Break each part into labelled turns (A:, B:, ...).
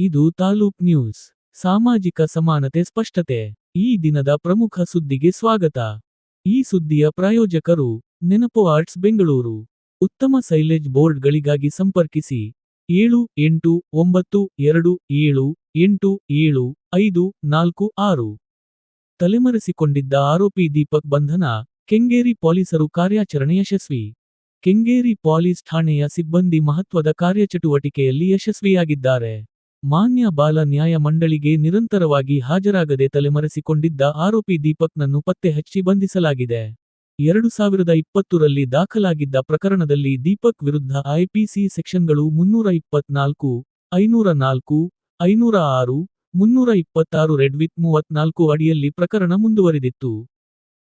A: ಇದು ತಾಲೂಕ್ ನ್ಯೂಸ್. ಸಾಮಾಜಿಕ ಸಮಾನತೆ, ಸ್ಪಷ್ಟತೆ. ಈ ದಿನದ ಪ್ರಮುಖ ಸುದ್ದಿಗೆ ಸ್ವಾಗತ. ಈ ಸುದ್ದಿಯ ಪ್ರಾಯೋಜಕರು ನೆನಪು ಆರ್ಟ್ಸ್, ಬೆಂಗಳೂರು. ಉತ್ತಮ ಸೈಲೇಜ್ ಬೋರ್ಡ್ಗಳಿಗಾಗಿ ಸಂಪರ್ಕಿಸಿ. ಏಳು, ಎಂಟು, ಒಂಬತ್ತು, ಎರಡು, ಏಳು, ಎಂಟು, ಏಳು, ಐದು, ನಾಲ್ಕು, ಆರು. ತಲೆಮರೆಸಿಕೊಂಡಿದ್ದ ಆರೋಪಿ ದೀಪಕ್ ಬಂಧನ, ಕೆಂಗೇರಿ ಪೊಲೀಸರು ಕಾರ್ಯಾಚರಣೆ ಯಶಸ್ವಿ. ಕೆಂಗೇರಿ ಪೊಲೀಸ್ ಠಾಣೆಯ ಸಿಬ್ಬಂದಿ ಮಹತ್ವದ ಕಾರ್ಯಚಟುವಟಿಕೆಯಲ್ಲಿ ಯಶಸ್ವಿಯಾಗಿದ್ದಾರೆ. ಮಾನ್ಯ ಬಾಲ ನ್ಯಾಯ ಮಂಡಳಿಗೆ ನಿರಂತರವಾಗಿ ಹಾಜರಾಗದೆ ತಲೆಮರೆಸಿಕೊಂಡಿದ್ದ ಆರೋಪಿ ದೀಪಕ್ನನ್ನು ಪತ್ತೆ ಹಚ್ಚಿ ಬಂಧಿಸಲಾಗಿದೆ. ಎರಡು ಸಾವಿರದ ಇಪ್ಪತ್ತರಲ್ಲಿ ದಾಖಲಾಗಿದ್ದ ಪ್ರಕರಣದಲ್ಲಿ ದೀಪಕ್ ವಿರುದ್ಧ ಐಪಿಸಿ ಸೆಕ್ಷನ್ಗಳು ಮುನ್ನೂರ ಇಪ್ಪತ್ನಾಲ್ಕು, ಐನೂರ ನಾಲ್ಕು, ಐನೂರ ಆರು, ಮುನ್ನೂರ ಇಪ್ಪತ್ತಾರು ರೆಡ್ವಿತ್ ಮೂವತ್ನಾಲ್ಕು ಅಡಿಯಲ್ಲಿ ಪ್ರಕರಣ ಮುಂದುವರಿದಿತ್ತು.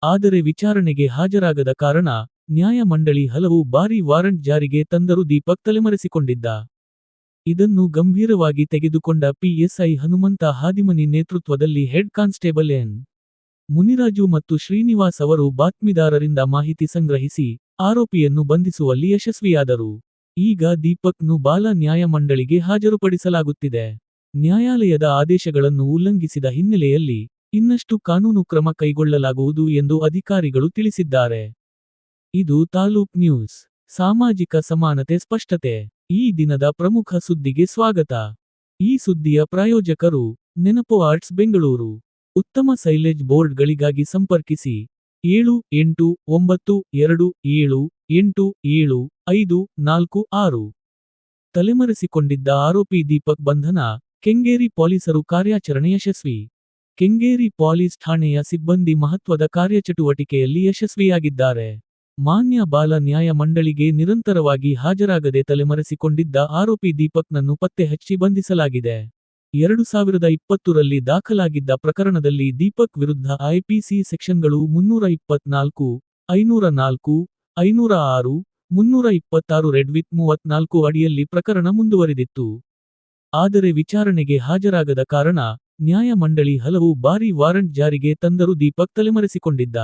A: ಆದರೆ ವಿಚಾರಣೆಗೆ ಹಾಜರಾಗದ ಕಾರಣ ನ್ಯಾಯಮಂಡಳಿ ಹಲವು ಬಾರಿ ವಾರಂಟ್ ಜಾರಿಗೆ ತಂದರೂ ದೀಪಕ್ ತಲೆಮರೆಸಿಕೊಂಡಿದ್ದ. ಇದನ್ನು ಗಂಭೀರವಾಗಿ ತೆಗೆದುಕೊಂಡ ಪಿಎಸ್ಐ ಹನುಮಂತ ಹಾದಿಮನಿ ನೇತೃತ್ವದಲ್ಲಿ ಹೆಡ್ ಕಾನ್ಸ್ಟೇಬಲ್ ಎನ್. ಮುನಿರಾಜು ಮತ್ತು ಶ್ರೀನಿವಾಸ್ ಅವರು ಬಾತ್ಮಿದಾರರಿಂದ ಮಾಹಿತಿ ಸಂಗ್ರಹಿಸಿ ಆರೋಪಿಯನ್ನು ಬಂಧಿಸುವಲ್ಲಿ ಯಶಸ್ವಿಯಾದರು. ಈಗ ದೀಪಕ್ನು ಬಾಲ ನ್ಯಾಯಮಂಡಳಿಗೆ ಹಾಜರುಪಡಿಸಲಾಗುತ್ತಿದೆ. ನ್ಯಾಯಾಲಯದ ಆದೇಶಗಳನ್ನು ಉಲ್ಲಂಘಿಸಿದ ಹಿನ್ನೆಲೆಯಲ್ಲಿ ಇನ್ನಷ್ಟು ಕಾನೂನು ಕ್ರಮ ಕೈಗೊಳ್ಳಲಾಗುವುದು ಎಂದು ಅಧಿಕಾರಿಗಳು ತಿಳಿಸಿದ್ದಾರೆ. ಇದು ತಾಲೂಕ್ ನ್ಯೂಸ್. ಸಾಮಾಜಿಕ ಸಮಾನತೆ, ಸ್ಪಷ್ಟತೆ. ಈ ದಿನದ ಪ್ರಮುಖ ಸುದ್ದಿಗೆ ಸ್ವಾಗತ. ಈ ಸುದ್ದಿಯ ಪ್ರಾಯೋಜಕರು ನೆನಪು ಆರ್ಟ್ಸ್ ಬೆಂಗಳೂರು. ಉತ್ತಮ ಸೈಲೇಜ್ ಬೋರ್ಡ್ಗಳಿಗಾಗಿ ಸಂಪರ್ಕಿಸಿ. ಏಳು, ಎಂಟು, ಒಂಬತ್ತು, ಎರಡು, ಏಳು, ಎಂಟು, ಏಳು, ಐದು, ನಾಲ್ಕು, ಆರು. ತಲೆಮರೆಸಿಕೊಂಡಿದ್ದ ಆರೋಪಿ ದೀಪಕ್ ಬಂಧನ ಕೆಂಗೇರಿ ಪೊಲೀಸರು ಕಾರ್ಯಾಚರಣೆ ಯಶಸ್ವಿ. ಕೆಂಗೇರಿ ಪೊಲೀಸ್ ಠಾಣೆಯ ಸಿಬ್ಬಂದಿ ಮಹತ್ವದ ಕಾರ್ಯಚಟುವಟಿಕೆಯಲ್ಲಿ ಯಶಸ್ವಿಯಾಗಿದ್ದಾರೆ. ಮಾನ್ಯ ಬಾಲ ನ್ಯಾಯ ಮಂಡಳಿಗೆ ನಿರಂತರವಾಗಿ ಹಾಜರಾಗದೆ ತಲೆಮರೆಸಿಕೊಂಡಿದ್ದ ಆರೋಪಿ ದೀಪಕ್ನನ್ನು ಪತ್ತೆ ಹಚ್ಚಿ ಬಂಧಿಸಲಾಗಿದೆ. ಎರಡು ಸಾವಿರದ ಇಪ್ಪತ್ತರಲ್ಲಿ ದಾಖಲಾಗಿದ್ದ ಪ್ರಕರಣದಲ್ಲಿ ದೀಪಕ್ ವಿರುದ್ಧ ಐಪಿಸಿ ಸೆಕ್ಷನ್ಗಳು ಮುನ್ನೂರ ಇಪ್ಪತ್ನಾಲ್ಕು, ಐನೂರ ನಾಲ್ಕು, ಐನೂರ ಆರು, ಮುನ್ನೂರ ಇಪ್ಪತ್ತಾರು ರೆಡ್ವಿತ್ ಮೂವತ್ನಾಲ್ಕು ಅಡಿಯಲ್ಲಿ ಪ್ರಕರಣ ಮುಂದುವರಿದಿತ್ತು. ಆದರೆ ವಿಚಾರಣೆಗೆ ಹಾಜರಾಗದ ಕಾರಣ ನ್ಯಾಯಮಂಡಳಿ ಹಲವು ಬಾರಿ ವಾರಂಟ್ ಜಾರಿಗೆ ತಂದರೂ ದೀಪಕ್ ತಲೆಮರೆಸಿಕೊಂಡಿದ್ದ.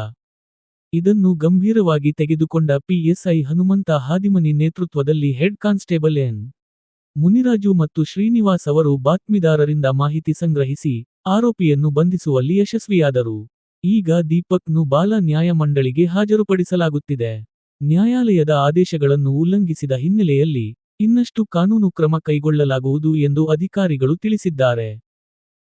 A: ಇದನ್ನು ಗಂಭೀರವಾಗಿ ತೆಗೆದುಕೊಂಡ ಪಿಎಸ್ಐ ಹನುಮಂತ ಹಾದಿಮನಿ ನೇತೃತ್ವದಲ್ಲಿ ಹೆಡ್ ಕಾನ್ಸ್ಟೇಬಲ್ ಎನ್. ಮುನಿರಾಜು ಮತ್ತು ಶ್ರೀನಿವಾಸ್ ಅವರು ಬಾತ್ಮಿದಾರರಿಂದ ಮಾಹಿತಿ ಸಂಗ್ರಹಿಸಿ ಆರೋಪಿಯನ್ನು ಬಂಧಿಸುವಲ್ಲಿ ಯಶಸ್ವಿಯಾದರು. ಈಗ ದೀಪಕ್ನು ಬಾಲ ನ್ಯಾಯಮಂಡಳಿಗೆ ಹಾಜರುಪಡಿಸಲಾಗುತ್ತಿದೆ. ನ್ಯಾಯಾಲಯದ ಆದೇಶಗಳನ್ನು ಉಲ್ಲಂಘಿಸಿದ ಹಿನ್ನೆಲೆಯಲ್ಲಿ ಇನ್ನಷ್ಟು ಕಾನೂನು ಕ್ರಮ ಕೈಗೊಳ್ಳಲಾಗುವುದು ಎಂದು ಅಧಿಕಾರಿಗಳು ತಿಳಿಸಿದ್ದಾರೆ.